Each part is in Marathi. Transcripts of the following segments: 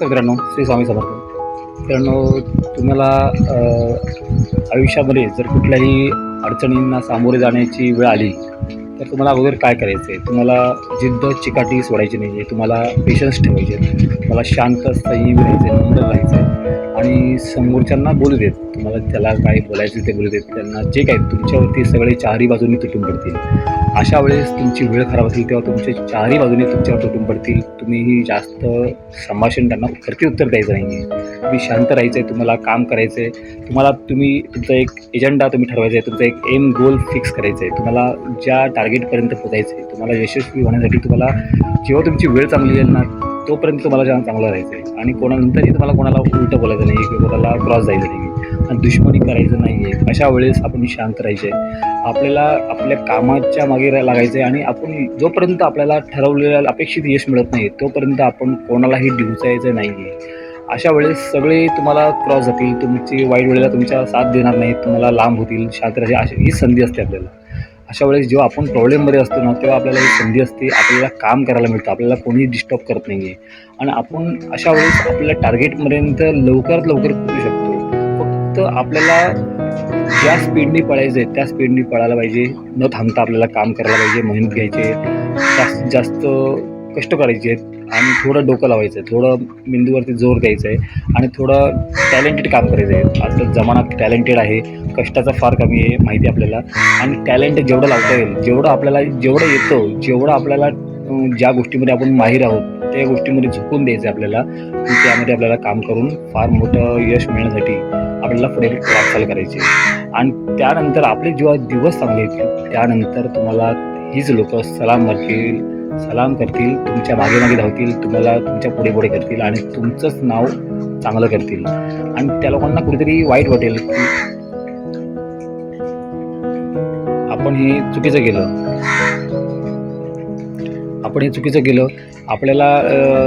तर मित्रांनो श्री स्वामी समर्थ. मित्रांनो तुम्हाला आयुष्यामध्ये जर कुठल्याही अडचणींना सामोरे जाण्याची वेळ आली तर तुम्हाला अगोदर काय करायचं आहे तुम्हाला जिद्द चिकाटी सोडायची नाही आहे तुम्हाला पेशन्स ठेवायचे आहेत तुम्हाला शांत स्थायी मिळायचं आहे नंतर राहायचं आहे आणि समोरच्यांना बोलू देत. तुम्हाला त्याला काय बोलायचं ते बोलू देत. त्यांना जे काय तुमच्यावरती सगळे चारही बाजूनी तुटून पडतील. अशा वेळेस तुमची वेळ खराब असेल तेव्हा तुमचे चारही बाजूने तुमच्यावर तुटून पडतील. तुम्हीही जास्त संभाषण त्यांना प्रति उत्तर द्यायचं नाही आहे तुम्ही शांत राहायचं आहे तुम्हाला काम करायचं आहे तुम्हाला तुम्ही तुमचा एक एजेंडा तुम्ही ठरवायचा आहे. तुमचा एक एम गोल फिक्स करायचं आहे तुम्हाला ज्या टार्गेटपर्यंत पोचायचं आहे तुम्हाला यशस्वी होण्यासाठी तुम्हाला जेव्हा तुमची वेळ चांगली येईल ना तोपर्यंत तुम्हाला जेव्हा चांगलं राहायचं आहे. आणि कोणानंतरही तुम्हाला कोणाला उलटं बोलायचं नाही किंवा कोणाला क्रॉस जायचं नाही. आणि दुश्मनी करायचं नाही आहे. अशा वेळेस आपण शांत राहायचे आपल्याला आपल्या कामाच्या मागे लागायचं आहे. आणि आपण जोपर्यंत आपल्याला ठरवलेल्या अपेक्षित यश मिळत नाही तोपर्यंत आपण कोणालाही डिवचायचं नाही आहे. अशा वेळेस सगळे तुम्हाला क्रॉस जातील. तुमची वाईट वेळेला तुमच्या साथ देणार नाहीत. तुम्हाला लांब होतील. शांत राहायचे. अशी ही संधी असते आपल्याला. अशा वेळेस जेव्हा आपण प्रॉब्लेममध्ये असतो ना तेव्हा आपल्याला एक संधी असते आपल्याला काम करायला मिळतं आपल्याला कोणीही डिस्टर्ब करत नाही आहे आणि आपण अशा वेळेस आपल्या टार्गेटपर्यंत लवकरात लवकर पोहोचू शकतो. फक्त आपल्याला ज्या स्पीडनी पळायचं आहे त्या स्पीडनी पळायला पाहिजे. न थांबता आपल्याला काम करायला पाहिजे मेहनत घ्यायची. जास्त जास्तीत जास्त कष्ट करायचे आहेत आणि थोडं डोकं लावायचं आहे. थोडं मेंदूवरती जोर द्यायचं आहे आणि थोडं टॅलेंटेड काम करायचं आहे. आता जमाना टॅलेंटेड आहे. कष्टाचा फार कमी आहे माहिती आहे आपल्याला. आणि टॅलेंट जेवढं लावता येईल जेवढं आपल्याला जेवढं येतं जेवढं आपल्याला ज्या गोष्टीमध्ये आपण माहीर आहोत त्या गोष्टीमध्ये झुकून द्यायचं आहे आपल्याला. त्यामध्ये आपल्याला काम करून फार मोठं यश मिळण्यासाठी आपल्याला पुढे वाटचाल करायची आणि त्यानंतर आपले जेव्हा दिवस चांगले येतील त्यानंतर तुम्हाला हीच लोक सलाम करतील सलाम करतील तुमच्या मागे मागे धावतील तुम्हाला तुमच्यापुढे पुढे करतील आणि तुमचंच नाव चांगलं करतील. आणि त्या लोकांना कुठेतरी वाईट वाटेल की आपण हे चुकीचं केलं. आपण हे चुकीचं केलं. आपल्याला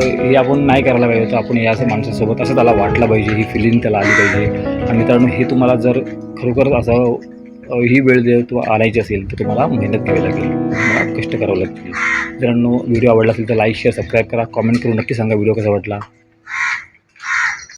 हे आपण नाही करायला पाहिजे होतं. आपण या असं माणसासोबत असं त्याला वाटलं पाहिजे ही फिलिंग त्याला आली पाहिजे. आणि मित्रांनो हे तुम्हाला जर खरोखर असं ही वेळ जर तुम्हाला आणायची असेल तर तुम्हाला मेहनत घ्यावी लागेल. तुम्हाला कष्ट करावं लागतील. मित्रांनो व्हिडिओ आवडला असेल तर लाईक शेअर सबस्क्राईब करा. कॉमेंट करून नक्की सांगा व्हिडिओ कसा वाटला.